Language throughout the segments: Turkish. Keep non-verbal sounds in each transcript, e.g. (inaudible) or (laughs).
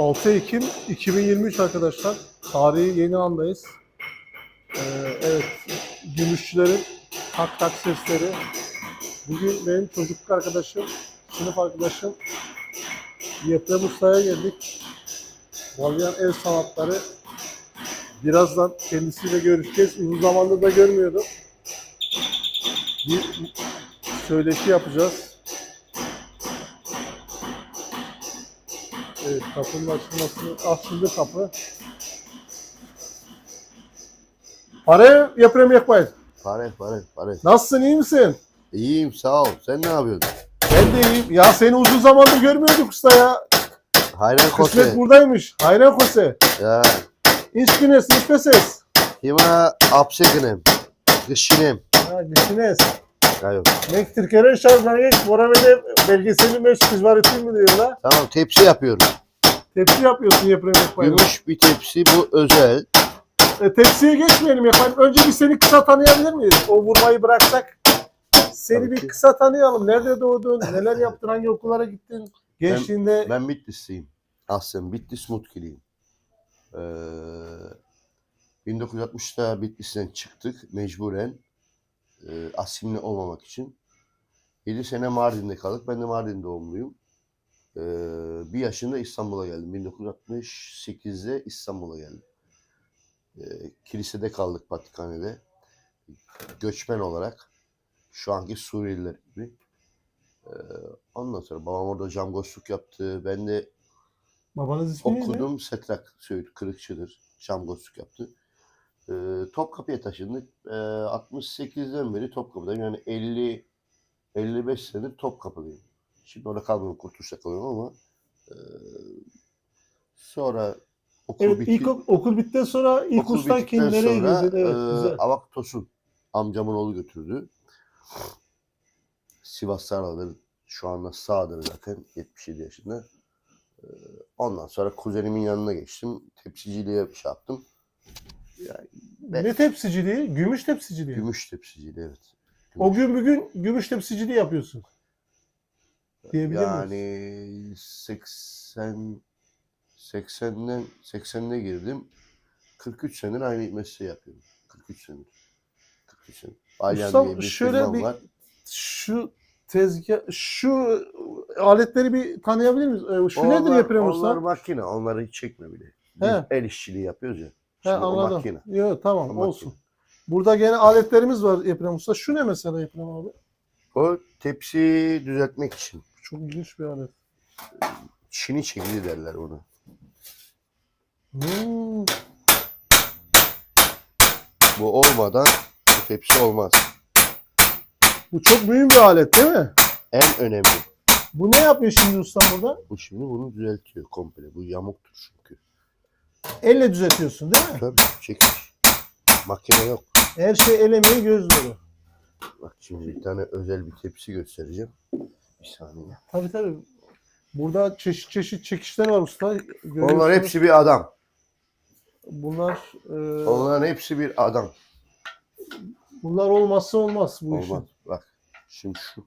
6 Ekim 2023 arkadaşlar. Tarihi yeni andayız. Ee, evet, gümüşçülerin tak tak sesleri. Bugün benim çocukluk arkadaşım, sınıf arkadaşım Yeprem Usta'ya geldik. Balyan El Sanatları. Birazdan kendisiyle görüşeceğiz. Uzun zamandır da görmüyordum. Bir söyleşi yapacağız. Kapının açılması, açıldı kapı. Para yapıyorum yapmayın. Pare pare pare. Nasılsın, iyi misin? İyiyim sağ ol. Sen ne yapıyorsun? Ben de iyiyim. Ya seni uzun zamandır görmüyorduk usta ya. Hayran Kısmet Kose. buradaymış. Hayran Kose. Ya. İş ses. Hima apsekinem. Gışinem. Ha, güçünes. Ya yok. Mek Türkiye'nin şarkıları Morave'de belgeseli meşgul var ettin mi diyor la. Tamam tepsi yapıyorum. Tepsi yapıyorsun yapıyorum yapmayın. Gümüş bir tepsi bu özel. E, tepsiye geçmeyelim yapayım. Önce bir seni kısa tanıyabilir miyiz? O vurmayı bıraksak. Seni Tabii bir ki. kısa tanıyalım. Nerede doğdun? Neler yaptın? Hangi okullara gittin? Gençliğinde Ben Bitlisliyim. Aslında Bitlis Mutkiliyim. Ee, 1960'ta Bitlis'ten çıktık mecburen. E, asimli olmamak için. 7 sene Mardin'de kaldık. Ben de Mardin doğumluyum. Ee, bir yaşında İstanbul'a geldim. 1968'de İstanbul'a geldim. Ee, kilisede kaldık Patrikhane'de. Göçmen olarak. Şu anki Suriyeliler gibi. Ee, sonra babam orada camgosluk yaptı. Ben de babanız ismi neydi? okudum. Setrak Söğüt Kırıkçıdır. Camgosluk yaptı. Ee, Topkapı'ya taşındık. Ee, 68'den beri Topkapı'dayım. Yani 50 55 senedir Topkapı'dayım. Şimdi orada kalmıyorum. Kurtuluş'ta kalıyorum ama ee, sonra okul Evet, bitti. ilk ok- okul bittikten sonra ilk Okul kim nereye sonra, girdin? Evet, e, güzel. Avak Tosun amcamın oğlu götürdü. Sivas Sarı'dır. Şu anda sağdır zaten 77 yaşında. E, ondan sonra kuzenimin yanına geçtim. Tepsiciliğe bir şey yaptım. Yani ben- Ne tepsiciliği? Gümüş tepsiciliği. gümüş tepsiciliği evet. O gün bugün gümüş tepsiciliği yapıyorsun. Diyebilir miyiz? Yani 80 80'den 80'de girdim. 43 senedir aynı mesleği yapıyorum. 43 senedir. 43 senedir. Alyan Ustam, diye bir şöyle bir- var. Şu tezgah, şu aletleri bir tanıyabilir miyiz? Ee, Şu nedir Onlar- yapıyorum Onlar makine. Onları hiç çekme bile. Biz He. el işçiliği yapıyoruz ya. He, Şimdi anladım. makine. Yok tamam O makine. olsun. Burada gene aletlerimiz var Eprem Usta. Şu ne mesela Eprem abi? O tepsi düzeltmek için. Çok ilginç bir alet. Çini çekili derler ona. Hmm. Bu olmadan bu tepsi olmaz. Bu çok mühim bir alet değil mi? En önemli. Bu ne yapıyor şimdi ustam burada? Bu şimdi bunu düzeltiyor komple. Bu yamuktur çünkü. Elle düzeltiyorsun değil mi? Tabii çekiş. Makine yok. Her şey el emeği göz nuru. Bak şimdi bir tane özel bir tepsi göstereceğim. Bir saniye. Tabii tabii. Burada çeşit çeşit çekişler var usta. Onlar Görüyorsunuz. hepsi bir adam. Bunlar e, Onların hepsi bir adam. bunlar olmazsa olmaz bu işin. Olmaz. Bak şimdi şu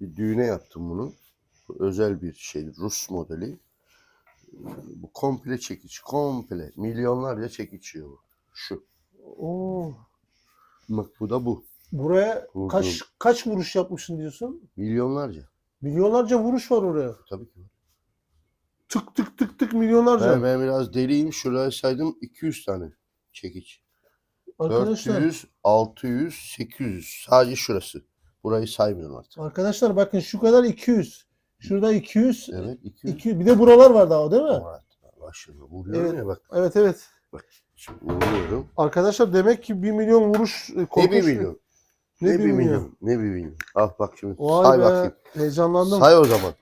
bir düğüne yaptım bunu. Bu özel bir şey. Rus modeli. Bu komple çekiç. Komple. Milyonlarca çekiç yiyor bu. Şu. Oo. Bak bu da bu. Buraya Vurdum. kaç kaç vuruş yapmışsın diyorsun? Milyonlarca. Milyonlarca vuruş var oraya. Tabii ki. Tık tık tık tık milyonlarca. Ben, ben biraz deliyim. Şuraya saydım 200 tane çekiç. arkadaşlar 400, 600, 800. Sadece şurası. Burayı saymıyorum artık. arkadaşlar bakın şu kadar 200. Şurada 200. Evet 200. 200. Bir de buralar var daha değil mi? Bak şimdi vuruyorum Evet. ya bak. Evet evet. Şimdi vuruyorum. Arkadaşlar demek ki 1 milyon vuruş e, Ne korkunç bir bir- milyon? Ne, Ne, bir milyon? milyon? Ne bir milyon? Al bak şimdi Vay say be. bakayım. Heyecanlandım. Say o zaman.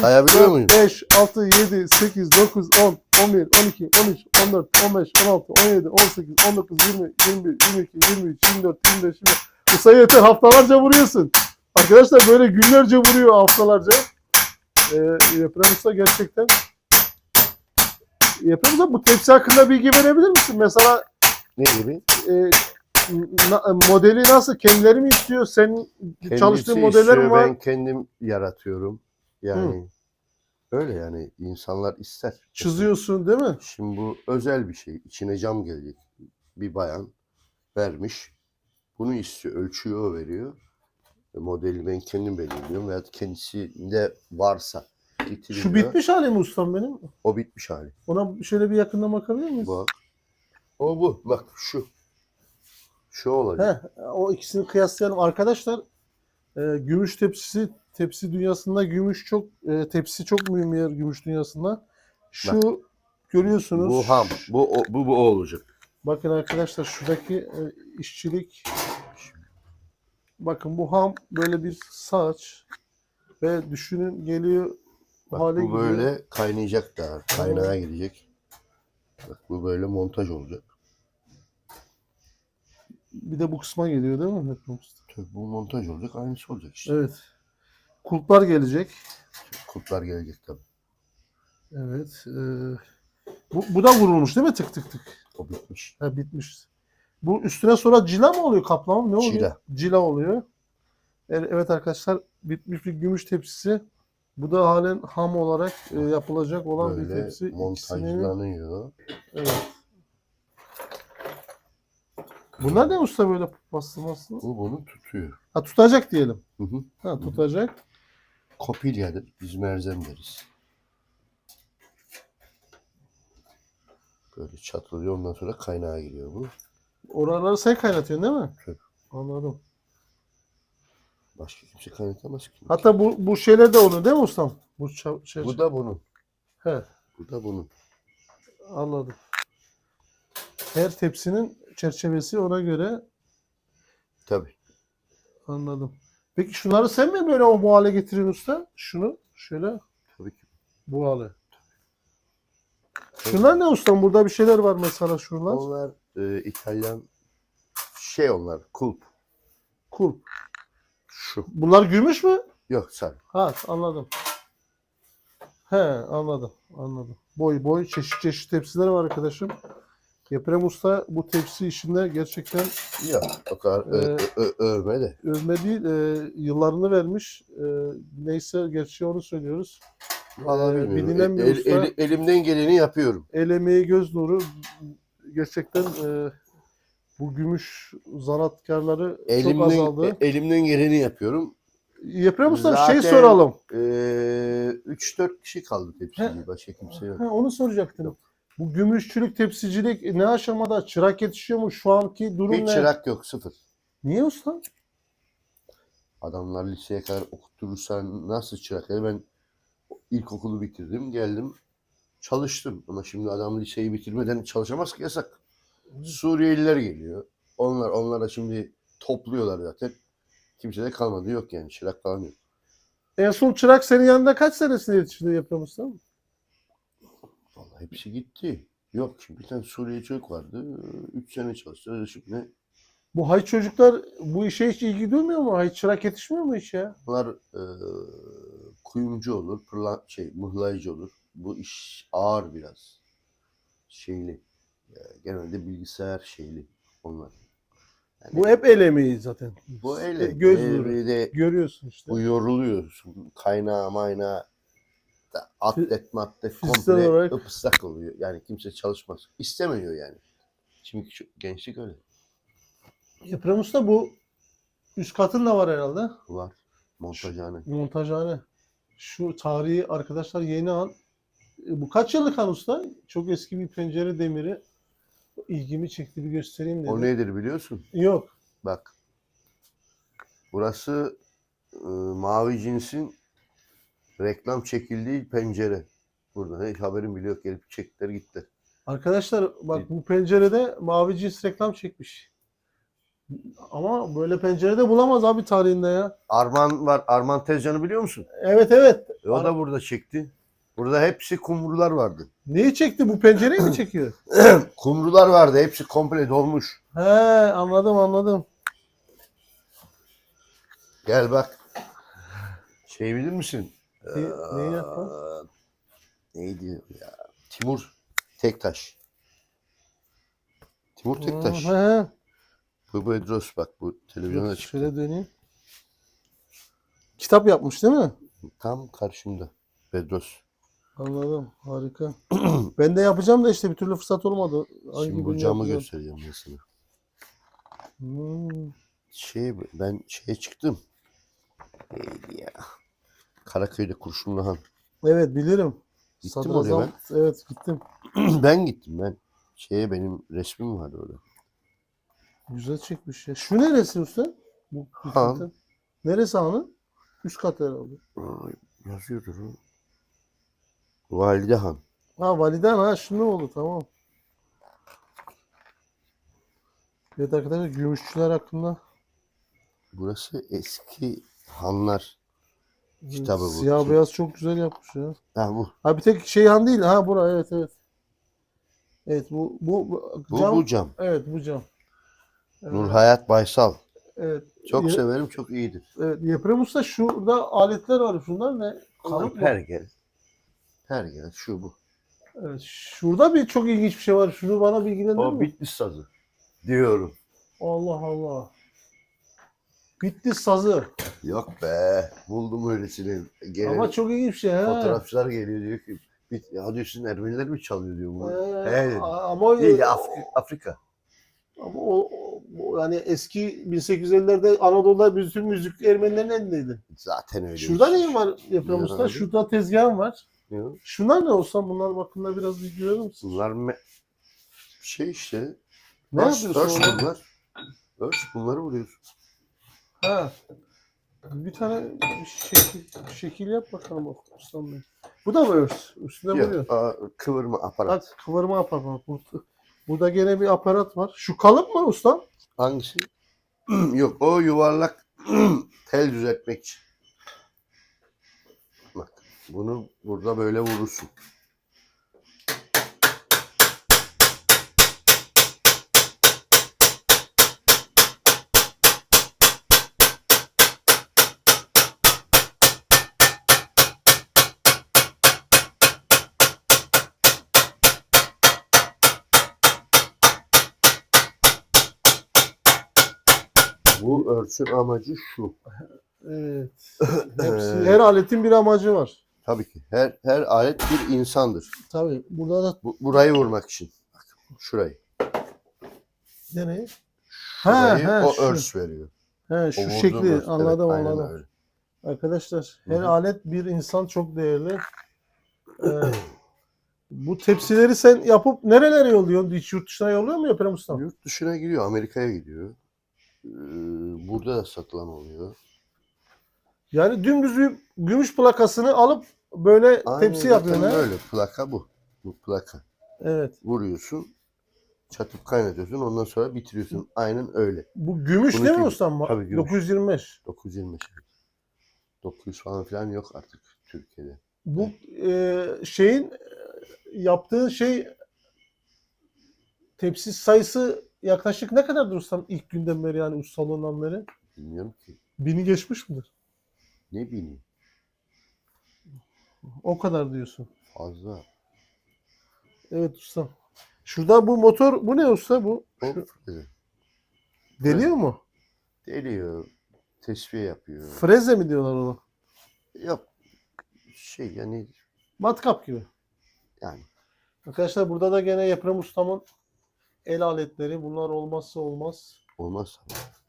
Sayabiliyor muyum? 5, 6, 7, 8, 9, 10, 11, 12, 13, 14, 15, 16, 17, 18, 19, 20, 21, 22, 23, 24, 25, 26. Bu sayı yeter. Haftalarca vuruyorsun. Arkadaşlar böyle günlerce vuruyor haftalarca. Ee, Yeprem Usta gerçekten. Yeprem Usta bu tepsi hakkında bilgi verebilir misin? Mesela Ne gibi? e, na- modeli nasıl? Kendileri mi istiyor? Senin Kendisi çalıştığın modeller mi istiyor, var? Ben kendim yaratıyorum. Yani Öyle yani insanlar ister. Çiziyorsun değil mi? Şimdi bu özel bir şey. İçine cam gelecek. Bir bayan vermiş. Bunu istiyor. Ölçüyü o veriyor. E, Modeli ben kendim belirliyorum. Veya kendisinde varsa getiriliyor. Şu bitmiş hali mi ustam benim? O bitmiş hali. Ona şöyle bir yakından bakabilir miyiz? Bak. O bu. Bak şu. Şu olacak. He, o ikisini kıyaslayalım. Arkadaşlar e, gümüş tepsisi tepsi dünyasında gümüş çok e, tepsi çok mühim yer gümüş dünyasında. Şu görüyorsunuz. Bu ham. Bu, o, bu, bu o olacak. Bakın arkadaşlar şuradaki e, işçilik bakın bu ham böyle bir saç ve düşünün geliyor Bak hale bu gidiyor. böyle kaynayacak daha. Kaynağa girecek. Bak bu böyle montaj olacak. Bir de bu kısma geliyor değil mi? Tabii bu montaj olacak. Aynısı olacak işte. Evet. Kulplar gelecek. Kurtlar gelecek tabii. Evet. e, bu, bu da vurulmuş değil mi tık tık tık? O bitmiş. Ha, bitmiş. Bu üstüne sonra cila mı oluyor kaplama mı? Ne oluyor? Cila. Cila oluyor. Evet, evet arkadaşlar bitmiş bir gümüş tepsisi. Bu da halen ham olarak e, yapılacak olan bir Böyle tepsi. İkisini- montajlanıyor. Evet. Bunlar ne usta böyle bastırması? Bu bunu tutuyor. Ha tutacak diyelim. Hı hı. Ha tutacak. Kopilyadır. Biz merzem deriz. Böyle çatılıyor. Ondan sonra kaynağa giriyor bu. Oraları sen kaynatıyorsun değil mi? Tabii. Anladım. Başka kimse kaynatamaz ki. Hatta bu bu şeyler de oluyor değil mi ustam? Bu şey, bu da bunun. He, Bu da bunun. anladım. Her tepsinin çerçevesi ona göre Tabii. anladım. Peki şunları sen mi böyle o bu hale getiriyorsun usta? Şunu şöyle Tabii ki. bu hale. Şunlar ne ustam? Burada bir şeyler var mesela şunlar. Onlar e, İtalyan şey onlar kulp. Kulp. Şu. Bunlar gümüş mü? Yok sarı. Ha anladım. He anladım anladım. Boy boy çeşit çeşit tepsiler var arkadaşım. Yeprem Usta bu tepsi işinde gerçekten Yok. O kadar ö- Ee, ö- ö- övme de. övme değil e, yıllarını vermiş. E, neyse gerçi onu söylüyoruz. Vallahi Ee, bilmiyorum. bilinen bir El- usta. el- elimden geleni yapıyorum. El emeği göz nuru gerçekten e, bu gümüş zanatkarları çok Elimden, azaldı. e- elimden geleni yapıyorum. Yeprem Usta şey Zaten- soralım. Ee, 3-4 kişi kaldı tepside. Başka kimse yok. Ha, onu soracaktım. Yok. Bu gümüşçülük, tepsicilik ne aşamada? Çırak yetişiyor mu? Şu anki durum Hiç ne? çırak yok. Sıfır. Niye usta? Adamlar liseye kadar okutturursan nasıl çırak? Yani ben ilkokulu bitirdim. Geldim. Çalıştım. Ama şimdi adam liseyi bitirmeden çalışamaz ki yasak. Suriyeliler geliyor. Onlar onlara şimdi topluyorlar zaten. Kimse de kalmadı. Yok yani. Çırak falan yok. En son çırak senin yanında kaç senesinde yetişti Yeprem Usta? Vallahi hepsi gitti. Yok şimdi bir tane Suriye çocuk vardı. 3 sene çalıştı. Şimdi Bu hay çocuklar bu işe hiç ilgi duymuyor mu? Hay çırak yetişmiyor mu hiç ya? Bunlar e, kuyumcu olur, pırla, şey, mıhlayıcı olur. Bu iş ağır biraz. Şeyli. E, genelde bilgisayar şeyli onlar. Yani Bu hep el emeği zaten. bu öyle. Göz nuru. bir de Görüyorsun işte. bu yoruluyor. Kaynağı maynağı da atlet fiziksel komple olarak- ıslak oluyor. Yani kimse çalışmaz. İstemiyor yani. Şimdi gençlik öyle. Yeprem Usta bu üst katın da var herhalde. Var. Montajhane. Montajhane. Şu tarihi arkadaşlar yeni an. E, Bu kaç yıllık han usta? Çok eski bir pencere demiri. İlgimi çekti bir göstereyim dedim. O nedir biliyorsun? Yok. Bak. Burası e, mavi cinsin reklam çekildiği pencere. Burada hiç haberim bile yok. Gelip çektiler gittiler. Arkadaşlar bak bu pencerede mavi cins reklam çekmiş. Ama böyle pencerede bulamaz abi tarihinde ya. Arman var. Arman Tezcan'ı biliyor musun? Evet evet. E, o da burada çekti. Burada hepsi kumrular vardı. Neyi çekti? Bu pencereyi mi çekiyor? (clears throat) kumrular vardı. Hepsi komple dolmuş. He anladım anladım. Gel bak. Şey bilir misin? Ne- neyi yapma? Aa, Neydi ya? Timur Tektaş. Timur Tektaş. He. Bu Bedros bak bu televizyonda çıktı. Şöyle döneyim. Kitap yapmış değil mi? Tam karşımda. Bedros. Anladım. Harika. (clears throat) ben de yapacağım da işte bir türlü fırsat olmadı. Hangi Şimdi bu camı yapacağım? göstereceğim ben sana. Hmm. Şey ben şeye çıktım. Neydi ya? Karaköy'de Kurşunlu Han. Evet bilirim. Gittin mi oraya Sadrazam- Evet gittim. (clears throat) ben gittim ben. Şeye benim resmim var orada. Güzel çekmiş ya. Şu neresi usta? Bu Han. Neresi hanın? Üst kat herhalde. Aa, yazıyordur o. Valide Han. Ha validen ha şimdi oldu tamam. Evet arkadaşlar gümüşçüler hakkında Burası eski hanlar. Kitabı bu. siyah beyaz çok güzel yapmış ya. Ha bu. Ha bir tek şey han değil ha bura evet evet. Evet bu bu, bu Bu cam. bu cam. Evet bu cam. Evet, Nur Hayat Baysal. evet. Çok Ye- severim, çok iyidir. Evet, Yeprem Usta şurada aletler var. Şunlar ne? Kalıp mı? Pergel. Pergel şu bu. Evet, şurada bir çok ilginç bir şey var. Şunu bana bilgilendirir O mi? Bitlis sazı. Diyorum. Allah Allah. Bitlis sazı. Yok be. Buldum öylesini. Gene Ama çok ilginç bir şey. ha. fotoğrafçılar geliyor diyor ki Bit, ya diyor sizin Ermeniler mi çalıyor diyor bu. Ee, He dedim. ama Değil Afri- Afrika. ama o, o- o yani eski 1850'lerde Anadolu'da bütün müzik Ermenilerin elindeydi. Zaten öyle. Şurada ne var Güzel Usta? abi. Şurada tezgahım var. Ne? Şunlar ne olsa bunlar bakımda biraz bilgi verir misin? Bunlar me- şey işte. Ne örs, yapıyorsun bunlar. Örs bunları vuruyorsun. Ha. Bir tane şekil, şekil yap bakalım bak ustam Bey. Bu da mı örs? Üstüne vuruyor. Yok, aa, kıvırma aparat. Bak kıvırma aparat. Burada, burada gene bir aparat var. Şu kalıp mı ustam? Hangisi? (clears throat) Yok o yuvarlak (clears throat) tel düzeltmek için. Bak bunu burada böyle vurursun. Bu örsün amacı şu. Evet. (laughs) Hepsi, Ee, her aletin bir amacı var. Tabii ki. Her her alet bir insandır. Tabii. Burada da Bu, burayı vurmak için. Bak şurayı. nereye? Şurayı ha, o şu. örs veriyor. He, O şu vurduğun şekli örs. anladım Evet, anladım. öyle. Arkadaşlar her Hı hı. alet bir insan çok değerli. Ee, bu tepsileri sen yapıp nerelere yolluyorsun? Hiç yurt dışına yolluyor mu Yeprem Usta? Yurt dışına gidiyor. Amerika'ya gidiyor. Ee, burada da satılan oluyor. Yani dümdüz bir gümüş plakasını alıp böyle Aynen tepsi yapıyorsun ha? Böyle plaka bu. Bu plaka. Evet. Vuruyorsun. Çatıp kaynatıyorsun. Ondan sonra bitiriyorsun. Aynen öyle. Bu gümüş Bunun değil mi ustam? Tabii gümüş. 925. 925. 900 falan filan yok artık Türkiye'de. Bu e, şeyin e, yaptığı şey tepsi sayısı yaklaşık ne kadardır ustam ilk günden beri yani ustalığından beri? Bilmiyorum ki. Bini geçmiş midir? Ne bileyim. O kadar diyorsun. Fazla. Evet ustam. Şurada bu motor bu ne usta bu? Şu- freze. Deliyor mu? Deliyor. Tesviye yapıyor. Freze mi diyorlar ona? Yok. Şey yani Matkap gibi. yani Arkadaşlar burada da gene Yeprem Ustam'ın el aletleri. Bunlar olmazsa olmaz. olmaz.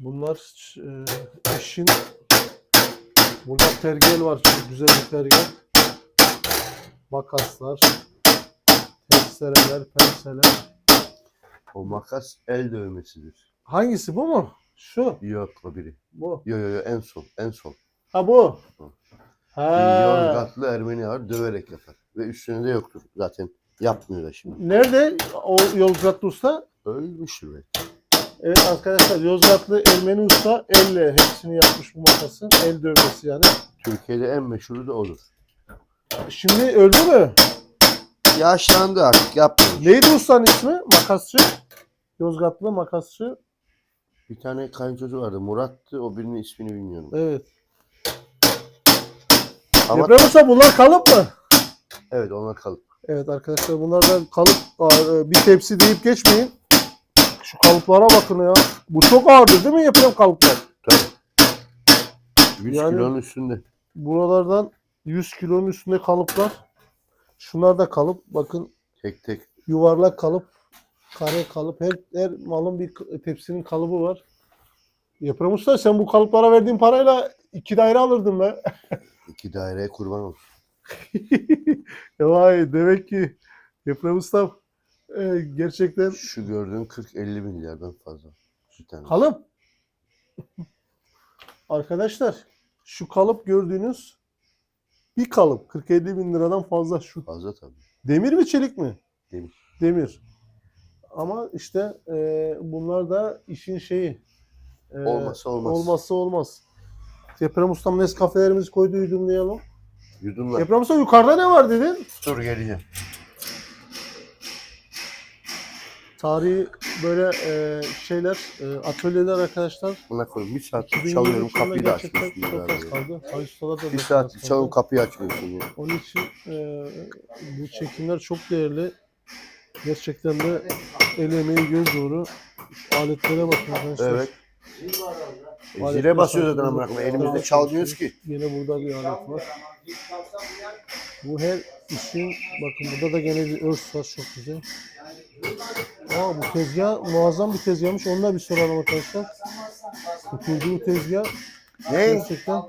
Bunlar e, eşin burada pergel var. Çok güzel bir pergel. Makaslar. Testereler, penseler. O makas el dövmesidir. Hangisi bu mu? Şu. Yok o biri. Bu. Yo yo yo en son. En son. Ha bu. Ha. Yozgatlı Ermeni var döverek yapar. Ve üstüne de yoktur zaten. Yapmıyor da şimdi. Nerede o Yozgatlı usta? Ölmüştür belki. Evet arkadaşlar Yozgatlı Ermeni usta elle hepsini yapmış bu makasın. El dövmesi yani. Türkiye'de en meşhuru da odur. Şimdi öldü mü? Yaşlandı artık yapmıyor. Neydi ustanın ismi? Makasçı. Yozgatlı makasçı. Bir tane kayınçosu vardı. Murat'tı. O birinin ismini bilmiyorum. Evet. Ama Deprem usta bunlar kalıp mı? evet onlar kalıp. Evet arkadaşlar bunlar da kalıp Aa, bir tepsi deyip geçmeyin. Şu kalıplara bakın ya. Bu çok ağırdır değil mi yapılan kalıplar? 100 Yani- kilonun üstünde. Buralardan 100 kilonun üstünde kalıplar. Şunlar da kalıp bakın Tek tek yuvarlak kalıp, kare kalıp her, her malın bir tepsinin kalıbı var. Yapram Usta sen bu kalıplara verdiğin parayla iki daire alırdın be. (laughs) iki daireye kurban olsun. (laughs) Vay demek ki Yapram Usta e, gerçekten Şu gördüğün 40-50 milyardan fazla. Şu tane. kalıp. (laughs) Arkadaşlar şu kalıp gördüğünüz bir kalıp 40-50 bin liradan fazla şu. Fazla tabii. Demir mi çelik mi? Demir. Demir. Ama işte e, bunlar da işin şeyi. E, Olmazsa olmaz. Olmazsa olmaz. Deprem ustam Nescafelerimizi koydu yudumlayalım. Yudumla. Deprem usta yukarıda ne var dedin? Dur geleceğim. Tarihi böyle e, şeyler, e, atölyeler arkadaşlar. Buna koy. Bir saat 2023 çalıyorum kapıyı da açmıyorsun. çok az ya. kaldı. Ay ustalar da Bir saat çalıyorum kapıyı açmıyorsun ya. Onun için e, bu çekimler çok değerli. Gerçekten de el emeği göz. Şu aletlere bakın arkadaşlar. Evet. E, zile basıyor zaten amına koyayım. Elimizde çalmıyoruz ki. Yine burada bir alet var. Bu her işin bakın burada da gene bir örs var çok güzel. Aa bu tezgah muazzam bir tezgahmış. Onu da bir soralım arkadaşlar. Bu kurduğu tezgah Ne? gerçekten